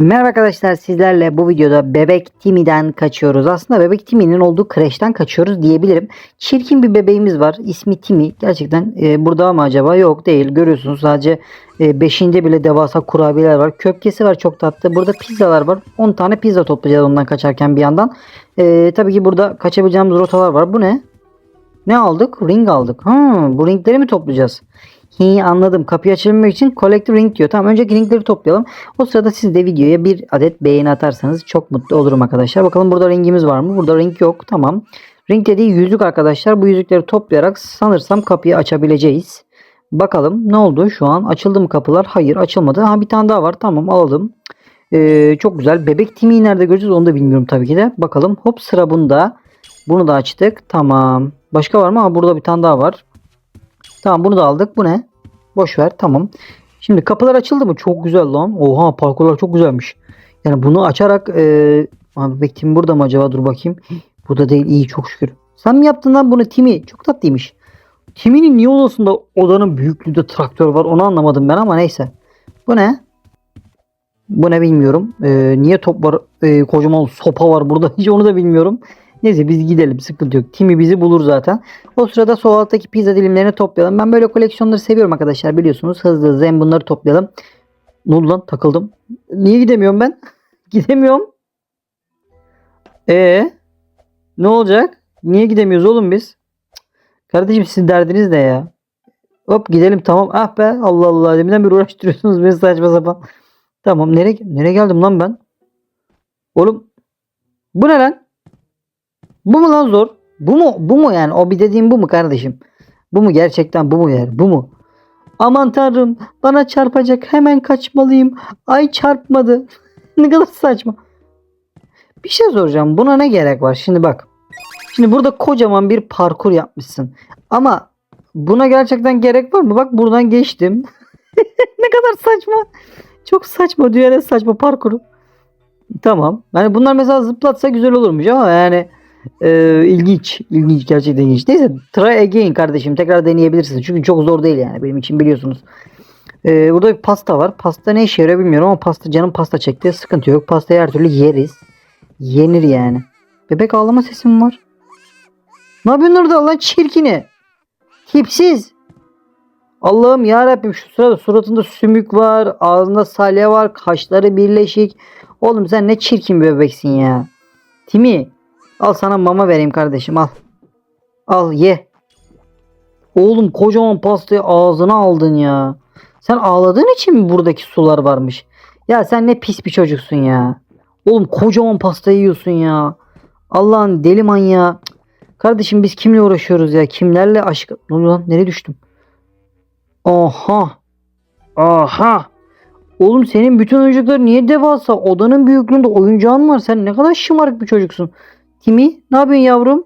Merhaba arkadaşlar sizlerle bu videoda bebek Timmy'den kaçıyoruz. Aslında bebek Timmy'nin olduğu kreşten kaçıyoruz diyebilirim. Çirkin bir bebeğimiz var. İsmi Timmy. Gerçekten e, burada mı acaba? Yok değil. Görüyorsunuz sadece 5'inde bile devasa kurabiyeler var. Köpkesi var çok tatlı. Burada pizzalar var. 10 tane pizza toplayacağız ondan kaçarken bir yandan. E, tabii ki burada kaçabileceğimiz rotalar var. Bu ne? Ne aldık? Ring aldık. Ha, bu ringleri mi toplayacağız? Hi anladım. Kapıyı açabilmek için collect ring diyor. Tamam önceki ringleri toplayalım. O sırada siz de videoya bir adet beğeni atarsanız çok mutlu olurum arkadaşlar. Bakalım burada ringimiz var mı? Burada ring yok. Tamam. Ring dediği yüzük arkadaşlar. Bu yüzükleri toplayarak sanırsam kapıyı açabileceğiz. Bakalım ne oldu şu an? Açıldı mı kapılar? Hayır açılmadı. Ha bir tane daha var. Tamam alalım. Ee, çok güzel. Bebek Timmy'yi nerede göreceğiz onu da bilmiyorum tabii ki de. Bakalım. Hop sıra bunda. Bunu da açtık. Tamam. Başka var mı? Ha burada bir tane daha var. Tamam bunu da aldık. Bu ne? Boş ver. Tamam. Şimdi kapılar açıldı mı? Çok güzel lan. Oha parkurlar çok güzelmiş. Yani bunu açarak e, abi bekleyin burada mı acaba? Dur bakayım. Burada değil. iyi çok şükür. Sen mi yaptın lan bunu Timi? Çok tatlıymış. Timi'nin niye odasında odanın büyüklüğünde traktör var onu anlamadım ben ama neyse. Bu ne? Bu ne bilmiyorum. E, niye top var? E, kocaman sopa var burada. Hiç onu da bilmiyorum. Neyse biz gidelim sıkıntı yok. Timi bizi bulur zaten. O sırada sol alttaki pizza dilimlerini toplayalım. Ben böyle koleksiyonları seviyorum arkadaşlar biliyorsunuz. Hızlı hızlı hem bunları toplayalım. Ne oldu lan takıldım. Niye gidemiyorum ben? Gidemiyorum. E ne olacak? Niye gidemiyoruz oğlum biz? Kardeşim sizin derdiniz ne ya? Hop gidelim tamam. Ah be Allah Allah. Deminden bir uğraştırıyorsunuz beni saçma sapan. Tamam nereye, nereye geldim lan ben? Oğlum bu ne lan? Bu mu lan zor? Bu mu? Bu mu yani? O bir dediğim bu mu kardeşim? Bu mu gerçekten bu mu yani? Bu mu? Aman tanrım bana çarpacak hemen kaçmalıyım. Ay çarpmadı. ne kadar saçma. Bir şey soracağım. Buna ne gerek var? Şimdi bak. Şimdi burada kocaman bir parkur yapmışsın. Ama buna gerçekten gerek var mı? Bak buradan geçtim. ne kadar saçma. Çok saçma. Dünyanın saçma parkuru. Tamam. Yani bunlar mesela zıplatsa güzel olurmuş ama yani ee, ilginç. ilginç gerçekten ilginç. Neyse try again kardeşim. Tekrar deneyebilirsiniz. Çünkü çok zor değil yani benim için biliyorsunuz. Ee, burada bir pasta var. Pasta ne işe yarıyor bilmiyorum ama pasta canım pasta çekti. Sıkıntı yok. Pastayı her türlü yeriz. Yenir yani. Bebek ağlama sesim var. Ne yapıyorsun orada lan çirkini? Tipsiz. Allah'ım ya Rabbim şu sırada suratında sümük var, ağzında salya var, kaşları birleşik. Oğlum sen ne çirkin bir bebeksin ya. Timi Al sana mama vereyim kardeşim al. Al ye. Oğlum kocaman pastayı ağzına aldın ya. Sen ağladığın için mi buradaki sular varmış? Ya sen ne pis bir çocuksun ya. Oğlum kocaman pastayı yiyorsun ya. Allah'ın deli manyağı. Kardeşim biz kimle uğraşıyoruz ya? Kimlerle aşk... Ne oluyor lan? Nereye düştüm? Aha. Aha. Oğlum senin bütün oyuncaklar niye devasa? Odanın büyüklüğünde oyuncağın var. Sen ne kadar şımarık bir çocuksun. Timi ne yapıyorsun yavrum?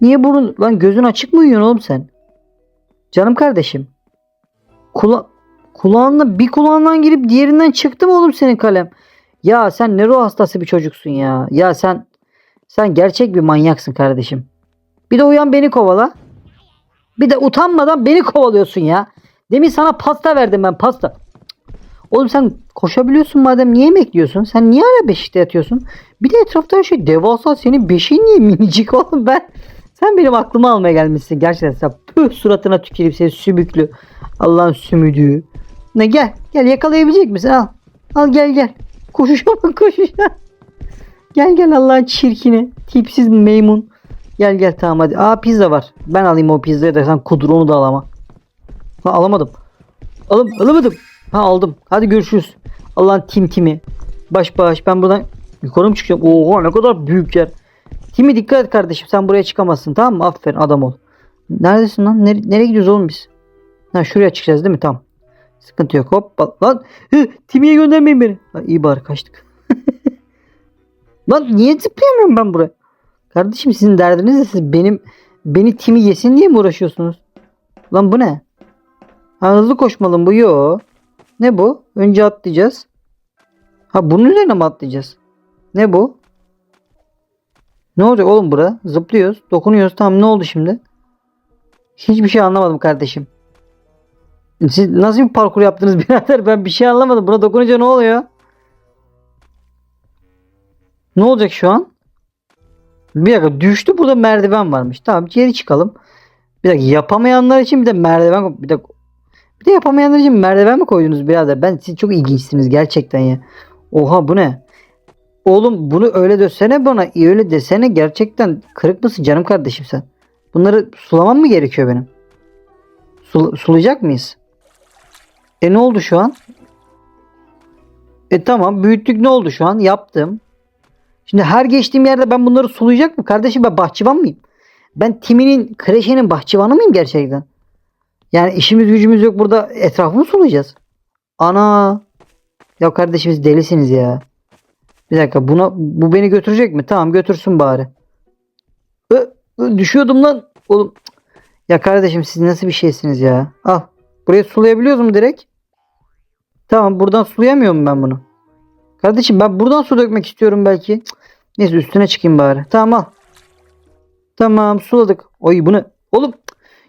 Niye burun lan gözün açık mı uyuyorsun oğlum sen? Canım kardeşim. Kula kulağından bir kulağından girip diğerinden çıktı mı oğlum senin kalem? Ya sen ruh hastası bir çocuksun ya. Ya sen sen gerçek bir manyaksın kardeşim. Bir de uyan beni kovala. Bir de utanmadan beni kovalıyorsun ya. Demin sana pasta verdim ben pasta. Oğlum sen koşabiliyorsun madem niye bekliyorsun? Sen niye hala beşikte yatıyorsun? Bir de etrafta her şey devasa senin beşiğin niye minicik oğlum ben? Sen benim aklıma almaya gelmişsin gerçekten sen püh suratına tüküreyim seni sümüklü. Allah'ın sümüdüğü. Ne gel gel yakalayabilecek misin al. Al gel gel. Koşuşa bak koşuşa. Gel gel Allah'ın çirkini. Tipsiz meymun. Gel gel tamam hadi. Aa pizza var. Ben alayım o pizzayı da sen kudur onu da alama. Ha, alamadım. Alım, alamadım. Ha aldım. Hadi görüşürüz. Allah'ın tim timi. Baş baş. Ben buradan yukarı mı çıkacağım? Oha ne kadar büyük yer. Timi dikkat et kardeşim. Sen buraya çıkamazsın tamam mı? Aferin adam ol. Neredesin lan? Nere nereye gidiyoruz oğlum biz? Ha şuraya çıkacağız değil mi? Tamam. Sıkıntı yok. Hop. Lan. Timi'ye göndermeyin beni. Ha, iyi bari kaçtık. lan niye zıplayamıyorum ben buraya? Kardeşim sizin derdiniz de siz benim beni Timi yesin diye mi uğraşıyorsunuz? Lan bu ne? Ha, hızlı koşmalım bu. Yo. Ne bu? Önce atlayacağız. Ha bunun üzerine mi atlayacağız? Ne bu? Ne olacak oğlum bura? Zıplıyoruz. Dokunuyoruz. Tamam ne oldu şimdi? Hiçbir şey anlamadım kardeşim. Siz nasıl bir parkur yaptınız birader? Ben bir şey anlamadım. Buna dokununca ne oluyor? Ne olacak şu an? Bir dakika düştü burada merdiven varmış. Tamam geri çıkalım. Bir dakika yapamayanlar için bir de merdiven bir dakika. Bir de yapamayanlar için merdiven mi koydunuz birader? Ben siz çok ilginçsiniz gerçekten ya. Oha bu ne? Oğlum bunu öyle desene bana. öyle desene gerçekten kırık mısın canım kardeşim sen? Bunları sulamam mı gerekiyor benim? Sul- sulayacak mıyız? E ne oldu şu an? E tamam büyüttük ne oldu şu an? Yaptım. Şimdi her geçtiğim yerde ben bunları sulayacak mı? Kardeşim ben bahçıvan mıyım? Ben Timi'nin kreşenin bahçıvanı mıyım gerçekten? Yani işimiz gücümüz yok burada etrafı mı sulayacağız? Ana. Ya kardeşim siz delisiniz ya. Bir dakika buna bu beni götürecek mi? Tamam götürsün bari. Ö, ö, düşüyordum lan. Oğlum. Ya kardeşim siz nasıl bir şeysiniz ya? Al. Buraya sulayabiliyoruz mu direkt? Tamam buradan sulayamıyor muyum ben bunu? Kardeşim ben buradan su dökmek istiyorum belki. Cık. Neyse üstüne çıkayım bari. Tamam al. Tamam suladık. Oy bunu. Oğlum.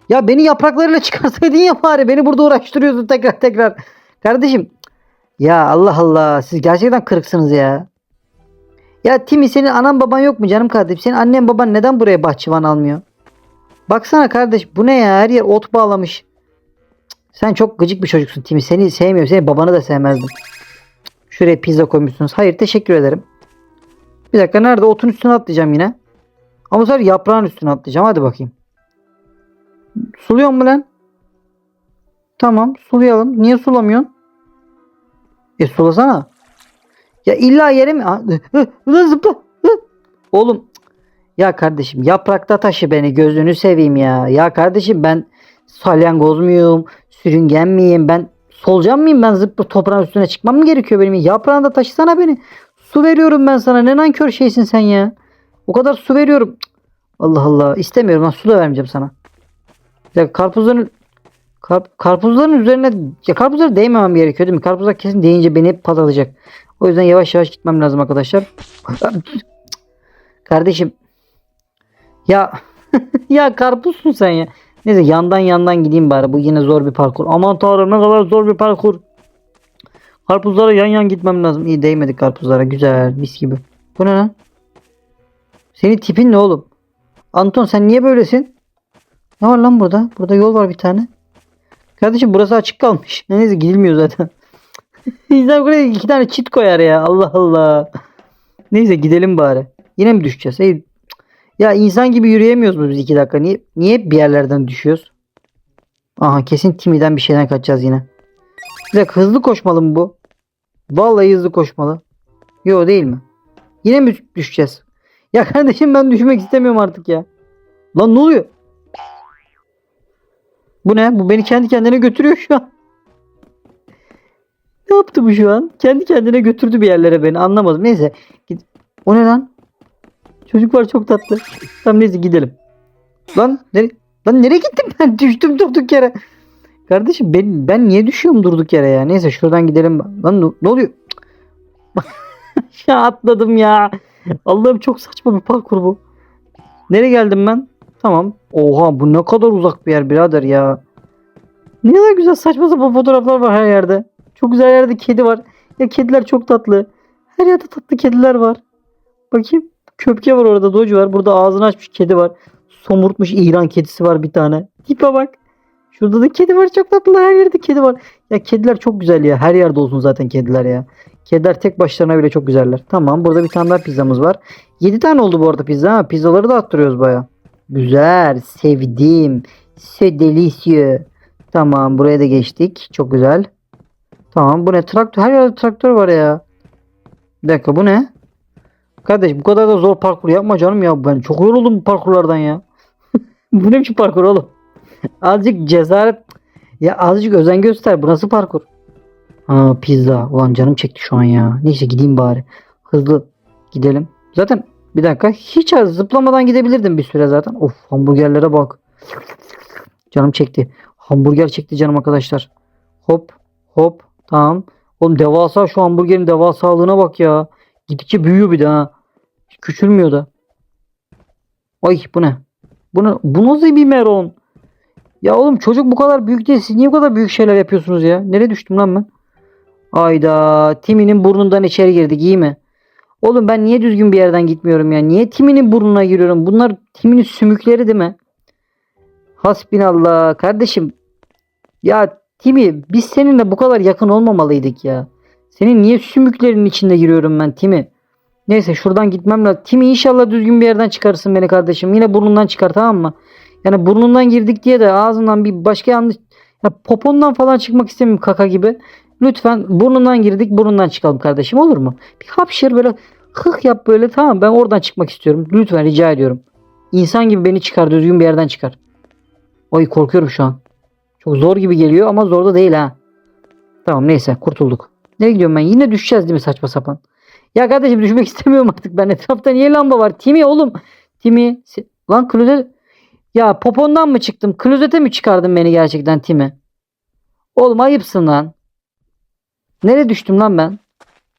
Ya beni yapraklarıyla çıkarsaydın ya bari. Beni burada uğraştırıyorsun tekrar tekrar. Kardeşim. Ya Allah Allah. Siz gerçekten kırıksınız ya. Ya Timi senin anan baban yok mu canım kardeşim? Senin annen baban neden buraya bahçıvan almıyor? Baksana kardeş bu ne ya? Her yer ot bağlamış. Sen çok gıcık bir çocuksun Timi. Seni sevmiyorum. Seni babanı da sevmezdim. Şuraya pizza koymuşsunuz. Hayır teşekkür ederim. Bir dakika nerede? Otun üstüne atlayacağım yine. Ama bu sefer yaprağın üstüne atlayacağım. Hadi bakayım. Suluyor mu lan? Tamam sulayalım. Niye sulamıyorsun? E sulasana. Ya illa yere mi? Ha, hı, hı, zıpla. hı. Oğlum. Ya kardeşim yaprakta taşı beni gözünü seveyim ya. Ya kardeşim ben salyangoz muyum? Sürüngen miyim? Ben solucan mıyım? Ben zıpla toprağın üstüne çıkmam mı gerekiyor benim? Yaprağında taşısana beni. Su veriyorum ben sana. Ne nankör şeysin sen ya. O kadar su veriyorum. Allah Allah. İstemiyorum. Ben su da vermeyeceğim sana. Ya karpuzların Karp- karpuzların üzerine ya karpuzlara değmemem gerekiyor değil mi? Karpuzlar kesin değince beni hep patlatacak. O yüzden yavaş yavaş gitmem lazım arkadaşlar. Kardeşim. Ya ya karpuzsun sen ya. Neyse yandan yandan gideyim bari. Bu yine zor bir parkur. Aman tanrım ne kadar zor bir parkur. Karpuzlara yan yan gitmem lazım. İyi değmedik karpuzlara. Güzel. Mis gibi. Bu ne lan? Senin tipin ne oğlum? Anton sen niye böylesin? Ne var lan burada? Burada yol var bir tane. Kardeşim burası açık kalmış. Neyse gidilmiyor zaten. İnsan buraya iki tane çit koyar ya. Allah Allah. Neyse gidelim bari. Yine mi düşeceğiz? Ey, ya insan gibi yürüyemiyoruz mu biz iki dakika? Niye, niye bir yerlerden düşüyoruz? Aha kesin Timi'den bir şeyden kaçacağız yine. Bir dakika hızlı koşmalı mı bu? Vallahi hızlı koşmalı. Yo değil mi? Yine mi düşeceğiz? Ya kardeşim ben düşmek istemiyorum artık ya. Lan ne oluyor? Bu ne? Bu beni kendi kendine götürüyor şu an. Ne yaptı bu şu an? Kendi kendine götürdü bir yerlere beni. Anlamadım. Neyse. Git. O ne lan? Çocuk var çok tatlı. Tamam neyse gidelim. Lan, nere lan nereye gittim ben? Düştüm durduk yere. Kardeşim ben, ben niye düşüyorum durduk yere ya? Neyse şuradan gidelim. Lan ne, oluyor? ya atladım ya. Allah'ım çok saçma bir parkur bu. Nereye geldim ben? Tamam. Oha bu ne kadar uzak bir yer birader ya. Ne kadar güzel saçma sapan fotoğraflar var her yerde. Çok güzel yerde kedi var. Ya kediler çok tatlı. Her yerde tatlı kediler var. Bakayım. Köpke var orada. Doge var. Burada ağzını açmış kedi var. Somurtmuş İran kedisi var bir tane. Tipe bak. Şurada da kedi var. Çok tatlı. Her yerde kedi var. Ya kediler çok güzel ya. Her yerde olsun zaten kediler ya. Kediler tek başlarına bile çok güzeller. Tamam. Burada bir tane daha pizzamız var. 7 tane oldu bu arada pizza. Ha. Pizzaları da attırıyoruz baya. Güzel. Sevdim. C'est délicieux. Tamam. Buraya da geçtik. Çok güzel. Tamam. Bu ne? Traktör. Her yerde traktör var ya. Bir dakika bu ne? Kardeş bu kadar da zor parkur yapma canım ya. Ben çok yoruldum bu parkurlardan ya. bu ne biçim parkur oğlum? azıcık cesaret. Ya azıcık özen göster. Bu nasıl parkur? Ha pizza. Ulan canım çekti şu an ya. Neyse gideyim bari. Hızlı gidelim. Zaten bir dakika. Hiç az zıplamadan gidebilirdim bir süre zaten. Of hamburgerlere bak. Canım çekti. Hamburger çekti canım arkadaşlar. Hop hop tamam. Oğlum devasa şu hamburgerin devasalığına bak ya. Gittikçe büyüyor bir de ha. Hiç Küçülmüyor da. Ay bu ne? Bu ne? Bu nasıl bir meron? Ya oğlum çocuk bu kadar büyük değil. Siz niye bu kadar büyük şeyler yapıyorsunuz ya? Nereye düştüm lan ben? Ayda Timmy'nin burnundan içeri girdik iyi mi? Oğlum ben niye düzgün bir yerden gitmiyorum ya? Niye Timi'nin burnuna giriyorum? Bunlar Timi'nin sümükleri değil mi? Hasbinallah kardeşim. Ya Timi biz seninle bu kadar yakın olmamalıydık ya. Senin niye sümüklerinin içinde giriyorum ben Timi? Neyse şuradan gitmem lazım. Timi inşallah düzgün bir yerden çıkarırsın beni kardeşim. Yine burnundan çıkar tamam mı? Yani burnundan girdik diye de ağzından bir başka yanlış ya popondan falan çıkmak istemiyorum kaka gibi. Lütfen burnundan girdik burnundan çıkalım kardeşim olur mu? Bir hapşır böyle hıh yap böyle tamam ben oradan çıkmak istiyorum. Lütfen rica ediyorum. İnsan gibi beni çıkar düzgün bir yerden çıkar. Oy korkuyorum şu an. Çok zor gibi geliyor ama zor da değil ha. Tamam neyse kurtulduk. Nereye gidiyorum ben? Yine düşeceğiz değil mi saçma sapan? Ya kardeşim düşmek istemiyorum artık ben. Etrafta niye lamba var? Timi oğlum. Timi. Lan klozet. Ya popondan mı çıktım? Klozete mi çıkardın beni gerçekten Timi? Oğlum ayıpsın lan. Nereye düştüm lan ben?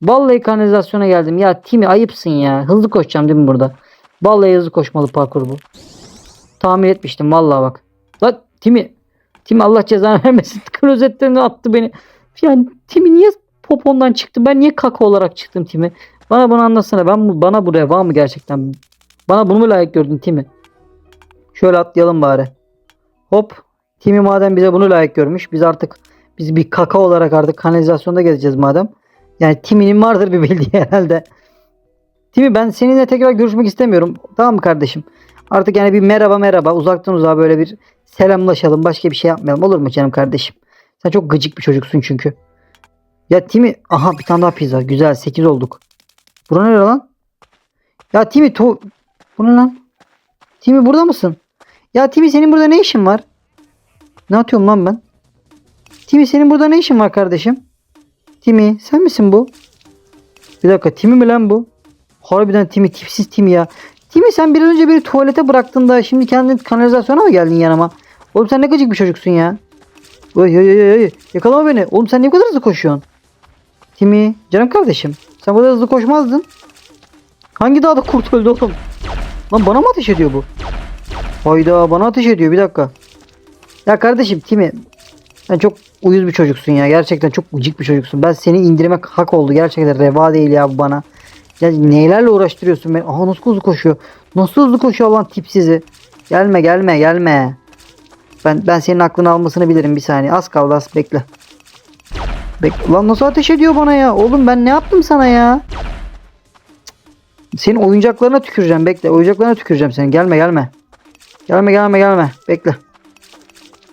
Vallahi kanalizasyona geldim. Ya Timi ayıpsın ya. Hızlı koşacağım değil mi burada? Vallahi hızlı koşmalı parkur bu. Tahmin etmiştim vallahi bak. Lan Timi. Timi Allah cezanı vermesin. Klozetten attı beni. Yani Timi niye popondan çıktı? Ben niye kaka olarak çıktım Timi? Bana bunu anlatsana. Ben bu- bana bu reva mı gerçekten? Bana bunu mu layık gördün Timi? Şöyle atlayalım bari. Hop. Timi madem bize bunu layık görmüş. Biz artık biz bir kaka olarak artık kanalizasyonda gezeceğiz madem. Yani Timi'nin vardır bir bildiği herhalde. Timi ben seninle tekrar görüşmek istemiyorum. Tamam mı kardeşim? Artık yani bir merhaba merhaba uzaktan uzağa böyle bir selamlaşalım. Başka bir şey yapmayalım. Olur mu canım kardeşim? Sen çok gıcık bir çocuksun çünkü. Ya Timi aha bir tane daha pizza. Güzel 8 olduk. Bura nere lan? Ya Timi to bu ne lan? Timi burada mısın? Ya Timi senin burada ne işin var? Ne atıyorum lan ben? Timi senin burada ne işin var kardeşim? Timi sen misin bu? Bir dakika Timi mi lan bu? Harbiden Timi tipsiz Timi ya. Timi sen biraz önce beni tuvalete bıraktın da şimdi kendin kanalizasyona mı geldin yanıma? Oğlum sen ne gıcık bir çocuksun ya. Oy oy oy oy. Yakalama beni. Oğlum sen ne kadar hızlı koşuyorsun? Timi canım kardeşim. Sen bu kadar hızlı koşmazdın. Hangi dağda kurt öldü oğlum? Lan bana mı ateş ediyor bu? Hayda bana ateş ediyor bir dakika. Ya kardeşim Timi sen çok uyuz bir çocuksun ya. Gerçekten çok gıcık bir çocuksun. Ben seni indirmek hak oldu. Gerçekten reva değil ya bu bana. Ya neylerle uğraştırıyorsun beni? Aha nasıl hızlı koşuyor. Nasıl hızlı koşuyor lan tipsizi. Gelme gelme gelme. Ben ben senin aklını almasını bilirim bir saniye. Az kaldı az bekle. Bek lan nasıl ateş ediyor bana ya? Oğlum ben ne yaptım sana ya? Senin oyuncaklarına tüküreceğim bekle. Oyuncaklarına tüküreceğim senin. Gelme gelme. Gelme gelme gelme. Bekle.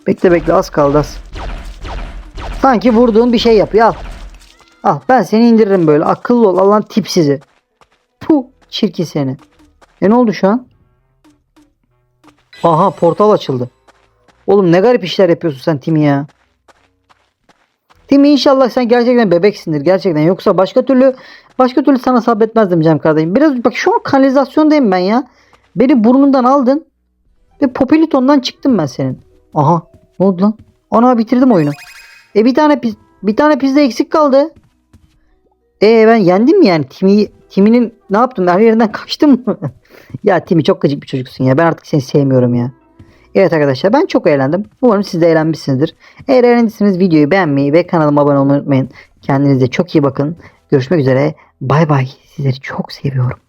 Bekle bekle az kaldı az. Sanki vurduğun bir şey yapıyor al. Al ben seni indiririm böyle. Akıllı ol Allah'ın tipsizi. Puh çirkin seni. E ne oldu şu an? Aha portal açıldı. Oğlum ne garip işler yapıyorsun sen Timi ya. Timi inşallah sen gerçekten bebeksindir gerçekten. Yoksa başka türlü başka türlü sana sabretmezdim canım kardeşim. Biraz bak şu an kanalizasyondayım ben ya. Beni burnundan aldın. Ve Popiliton'dan çıktım ben senin. Aha ne oldu lan? Ana bitirdim oyunu. E bir tane bir tane pizza eksik kaldı. E ben yendim mi yani? Timi Timi'nin ne yaptım? Her yerinden kaçtım mı? ya Timi çok gıcık bir çocuksun ya. Ben artık seni sevmiyorum ya. Evet arkadaşlar ben çok eğlendim. Umarım siz de eğlenmişsinizdir. Eğer eğlendiyseniz videoyu beğenmeyi ve kanalıma abone olmayı unutmayın. Kendinize çok iyi bakın. Görüşmek üzere. Bay bay. Sizleri çok seviyorum.